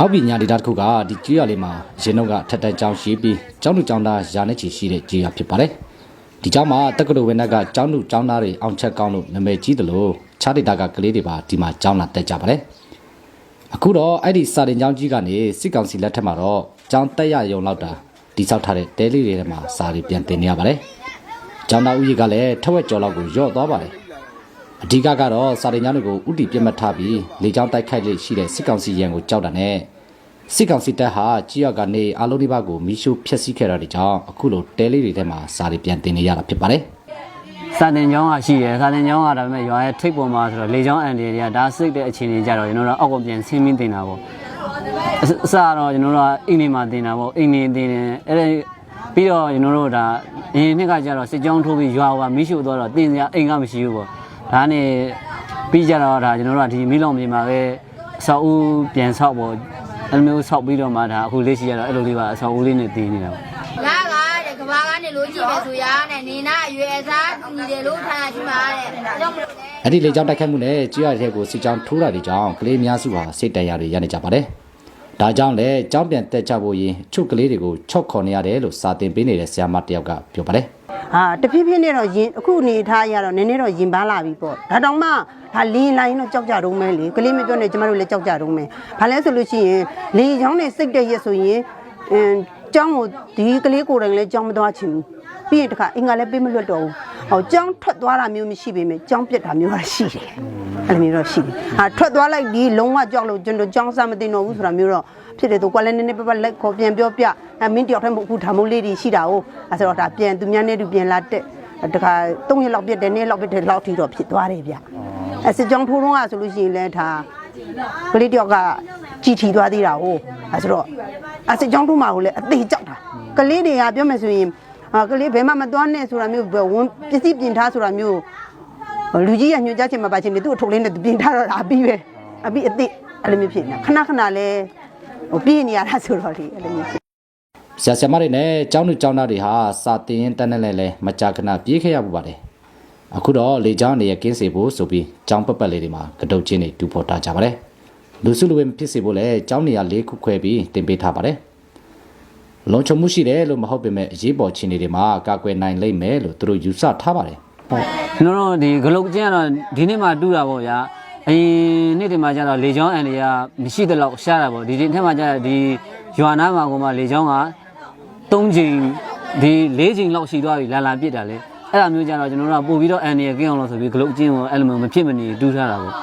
အောက်ပြည်ညာဒေတာတစ်ခုကဒီကြေးရွာလေးမှာရင်းနှုတ်ကထက်တန်းကျောင်းရှိပြီးကျောင်းသူကျောင်းသားရာနဲ့ချီရှိတဲ့ကြေးရွာဖြစ်ပါတယ်ဒီကျောင်းမှာတက္ကသိုလ်ဝင်ကကျောင်းသူကျောင်းသားတွေအောင်ချက်ကောင်းလို့နာမည်ကြီးတယ်လို့ခြားဒေတာကကလေးတွေပါဒီမှာကျောင်းလာတက်ကြပါတယ်အခုတော့အဲ့ဒီစာတင်ကျောင်းကြီးကနေစစ်ကောင်စီလက်ထက်မှာတော့ကျောင်းတက်ရရုံလောက်တာတိစောက်ထားတဲ့တဲလေးတွေထဲမှာစာတွေပြန်တင်နေရပါတယ်ကျောင်းသားဦးကြီးကလည်းထက်ဝက်ကျော်လောက်ကိုရော့သွားပါတယ် အဓိကကတော့စာတင်ကျောင်းတွေကိုဥတီပြတ်မှတ်ထားပြီးလေကြောင်းတိုက်ခိုက်လေးရှိတဲ့စစ်ကောင်စီရန်ကိုကြောက်တာနဲ့စစ်ကောင်စီတပ်ဟာကြီးရောက်ကနေအားလုံးဒီဘက်ကိုမီးရှို့ဖျက်ဆီးခဲ့တာတွေကြောင့်အခုလိုတဲလေးတွေထဲမှာစာတွေပြန်တင်နေရတာဖြစ်ပါတယ်စာတင်ကျောင်းကရှိတယ်စာတင်ကျောင်းကဒါပေမဲ့ရွာရဲ့ထိပ်ပေါ်မှာဆိုတော့လေကျောင်းအန်ဒီတွေကဒါစိတ်တဲ့အခြေအနေကြတော့ကျွန်တော်တို့အောက်ကိုပြန်ဆင်းမင်းတင်တာပေါ့အစအစတော့ကျွန်တော်တို့ကအင်းနေမှာတင်တာပေါ့အင်းနေတင်တယ်အဲ့ဒါပြီးတော့ကျွန်တော်တို့ဒါအင်းနှစ်ကကျတော့စစ်ကြောင်းထိုးပြီးရွာကမီးရှို့သွားတော့တင်စရာအိမ်ကမရှိဘူးပေါ့ ဒါနဲ့ပြီးကြတော့ဒါကျွန်တော်တို့ကဒီမီးလောင်ပြင်မှာပဲအဆောက်အဦပြန်ဆောက်ပေါ့အဲ့လိုမျိုးဆောက်ပြီးတော့မှဒါအခုလေးရှိရတော့အဲ့လိုလေးပါအဆောက်အဦလေးနဲ့တင်နေတာပေါ့လာကတဲ့ကဘာကနေလို့ကြည့်မယ်ဆိုရတဲ့နေနာအရွယ်အစားတူညီတယ်လို့ထားရှိမှာတဲ့ဒါကြောင့်မလို့အဲ့ဒီလေကြောင်းတိုက်ခိုက်မှုနဲ့ကြီးရောက်တဲ့ကိုစစ်ကြောင်းထိုးတာတွေကြောင့်ကလေးများစုဟာစိတ်တန်ရာတွေရနေကြပါတယ်ဒါကြောင့်လည်းကြောင်းပြန်တက်ကြဖို့ရင်အချုပ်ကလေးတွေကိုချော့ခေါ်နေရတယ်လို့စာတင်ပေးနေတဲ့ဆရာမတစ်ယောက်ကပြောပါတယ် ဟာတဖြည်းဖြည်းနဲ့တော့ရင်အခုအနေထားရတော့နည်းနည်းတော့ရင်ပါလာပြီပေါ့ဒါတောင်မှဒါလင်းလိုင်းတော့ကြောက်ကြတော့မယ်လေကလေးမပြောနဲ့ကျမတို့လည်းကြောက်ကြတော့မယ်ဘာလဲဆိုလို့ရှိရင်လေချောင်းနဲ့စိတ်တဲ့ရက်ဆိုရင်အင်းကျောင်းကိုဒီကလေးကိုယ်တိုင်လည်းကျောင်းမသွားချင်ဘူးပြီးရင်တခါအင်္ဂါလည်းပေးမလွတ်တော့ဘူးဟောကျောင်းထွက်သွားတာမျိုးမရှိပေမဲ့ကျောင်းပြက်တာမျိုးကရှိတယ်အဲ့လိုမျိုးတော့ရှိတယ်ဟာထွက်သွားလိုက်ဒီလုံးဝကြောက်လို့ကျွန်တော်ကျောင်းစားမသိတော့ဘူးဆိုတာမျိုးတော့ ဖြစ်တယ်သူကလည်းနည်းနည်းပပလက်ခေါ်ပြန်ပြောပြအမင်းတယောက်တည်းမဟုတ်ဘူးဓာမိုးလေးတွေရှိတာ哦အဲ့ဆိုတော့ဒါပြန်သူများနဲ့သူပြန်လာတက်တခါ၃ရက်လောက်ပြက်တယ်နေ့လောက်ပြက်တယ်လောက်ထိတော့ဖြစ်သွားတယ်ဗျအဲ့စစ်ကြောင်းထိုးတော့ကဆိုလို့ရှိရင်လည်းဒါကလေးတယောက်ကကြည်ထီသွားသေးတာ哦အဲ့ဆိုတော့အစစ်ကြောင်းထိုးမှာကိုလည်းအသေးကြောက်တာကလေးတွေကပြောမယ်ဆိုရင်အာကလေးဘယ်မှမသွားနဲ့ဆိုတာမျိုးပဲဝန်ပစ္စည်းပြင်ထားဆိုတာမျိုးလူကြီးကညွှန်ကြားချင်မှာပါချင်တယ်သူ့အထုပ်လေးနဲ့သူပြင်ထားတော့တာအပြီးပဲအပြီးအသိအဲ့လိုမျိုးဖြစ်နေတာခဏခဏလဲ ဟိုပြည့်နေရတာဆိုတော့လေအဲ့လိုမျိုးဖြစ်ဆရာဆရာမတွေနဲ့ကျောင်းသူကျောင်းသားတွေဟာစာတင်ရင်တက်နေလဲလဲမကြာခဏပြေးခဲ့ရပူပါတယ်အခုတော့လေကျောင်းနေရကင်းစေဖို့ဆိုပြီးကျောင်းပတ်ပတ်လေးတွေမှာကတုတ်ချင်းတွေတူဖော်တာကြပါတယ်လူစုလူဝေးမဖြစ်စေဖို့လဲကျောင်းနေရလေးခုခွဲပြီးတင်ပေးထားပါတယ်လုံခြုံမှုရှိတယ်လို့မဟုတ်ပေမဲ့အရေးပေါ်ချင်းတွေမှာကာကွယ်နိုင်လိမ့်မယ်လို့သူတို့ယူဆထားပါတယ်ကျွန်တော်တို့ဒီဂလုတ်ကျင်းကတော့ဒီနေ့မှတူတာပေါ့ဗျာ အရင်နေ့ဒီမှာကျတော့လေချောင်းအန်တွေကမရှိတဲ့လောက်ရှားတာပေါ့ဒီဒီထက်မှကျတော့ဒီရွာနာမှာကမှလေချောင်းက3ချိန်ဒီ4ချိန်လောက်ရှိသွားပြီလာလာပြစ်တာလေအဲ့လိုမျိုးကျတော့ကျွန်တော်တို့ကပို့ပြီးတော့အန်တွေကင်းအောင်လို့ဆိုပြီးဂလုတ်ကျင်းကိုအဲ့လိုမျိုးမဖြစ်မနေတူးထားတာပေါ့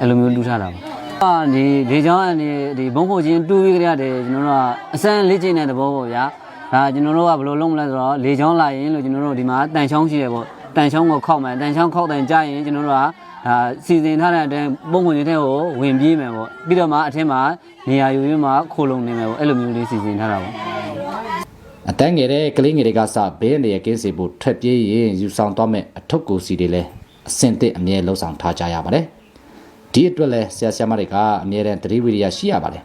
အဲ့လိုမျိုးတူးထားတာပေါ့အာဒီလေချောင်းအန်တွေဒီဘုံဖို့ချင်းတူးပြီးကြရတယ်ကျွန်တော်တို့ကအစမ်းလေ့ကျင့်တဲ့သဘောပေါ့ဗျာဒါကျွန်တော်တို့ကဘယ်လိုလုပ်မလဲဆိုတော့လေချောင်းလာရင်လို့ကျွန်တော်တို့ဒီမှာတန်ချောင်းရှိတယ်ပေါ့တန်ချောင်းကိုခောက်မယ်တန်ချောင်းခောက်တယ်ကြားရင်ကျွန်တော်တို့က ဒါစီစဉ်ထားတဲ့အတိုင်းပုံဝင်နေတဲ့ကိုဝင်ပြေးမယ်ပေါ့ပြီးတော့မှအထင်းမှာနေရာယူရင်းမှာခိုလုံနေမယ်ပေါ့အဲ့လိုမျိုးလေးစီစဉ်ထားတာပေါ့အတန်းငယ်တဲ့ကလေးငယ်တွေကစဘေးအနေရကင်းစေဖို့ထွက်ပြေးရင်ယူဆောင်သွားမဲ့အထုပ်ကိုစီတွေလည်းအစင်တစ်အမြဲလှုပ်ဆောင်ထားကြရပါတယ်ဒီအတွက်လည်းဆရာဆရာမတွေကအမြဲတမ်းတတိဝိရိယရှိရပါတယ်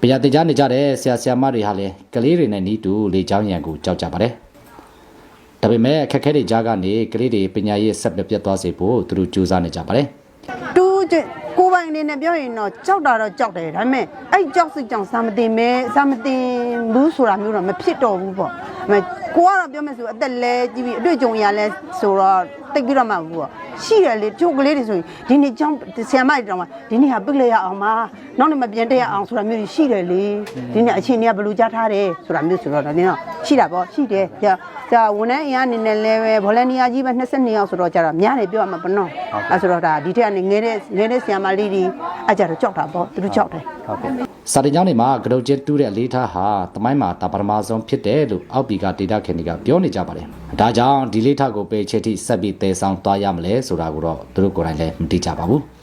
ပညာသင်ကြားနေကြတဲ့ဆရာဆရာမတွေဟာလည်းကလေးတွေနဲ့နီးတူလေချောင်းရံကိုကြောက်ကြပါတယ် ဒါပေမဲ့အခက်အခဲတွေကြားကနေကလေးတွေပညာရေးဆက်ပြတ်သွားစေဖို့သူတို့ကြိုးစားနေကြပါတယ်တူးကျကိုယ်ပိုင်အနေနဲ့ပြောရင်တော့ကြောက်တာတော့ကြောက်တယ်ဒါပေမဲ့အဲ့ကြောက်စိတ်ကြောင့်စာမတင်မဲစာမတင်ဘူးဆိုတာမျိုးတော့မဖြစ်တော့ဘူးပေါ့ဒါပေမဲ့ကိုကတော့ပြောမယ်ဆိုအသက်လဲကြီးပြီးအတွေ့အကြုံရလဲဆိုတော့ တိတ်ပြီးတော့မှဘူးပေါ့ရှိတယ်လေကျုပ်ကလေးတွေဆိုရင်ဒီနေ့ကျောင်းဆရာမတွေတောင်မှဒီနေ့ဟာပြစ်လဲရအောင်ပါနောက်နေ့မပြန်တက်ရအောင်ဆိုတာမျိုးရှိတယ်လေဒီနေ့အချိန်ကြီးကဘယ်လိုကြားထားတယ်ဆိုတာမျိုးဆိုတော့ဒါနေတော့ရှိတာပေါ့ရှိတယ်ကြာကြာဝန်ထမ်းအင်အားအနေနဲ့လဲပဲဗော်လန်တီယာကြီးပဲ22ယောက်ဆိုတော့ကြာတော့များတယ်ပြောရမှာပေါ့နော်အဲဆိုတော့ဒါဒီထက်ကနေငယ်တဲ့ငယ်တဲ့ဆရာမလေးတွေအကြတော့ကြောက်တာပေါ့သူတို့ကြောက်တယ်ဟုတ်ကဲ့စာတင်ကျောင်းတွေမှာကတုတ်ချင်းတူးတဲ့အလေးထားဟာတမိုင်းမှာတာပရမဆုံးဖြစ်တယ်လို့အောက်ပီကဒေတာခင်တွေကပြောနေကြပါတယ်။ ဒါကြောင့်ဒီလေးထားကိုပေချေတိဆက်ပြီးတည်ဆောင်သွားရမလဲဆိုတာကိုတော့သူတို့ကိုယ်တိုင်လည်းမသိကြပါဘူး။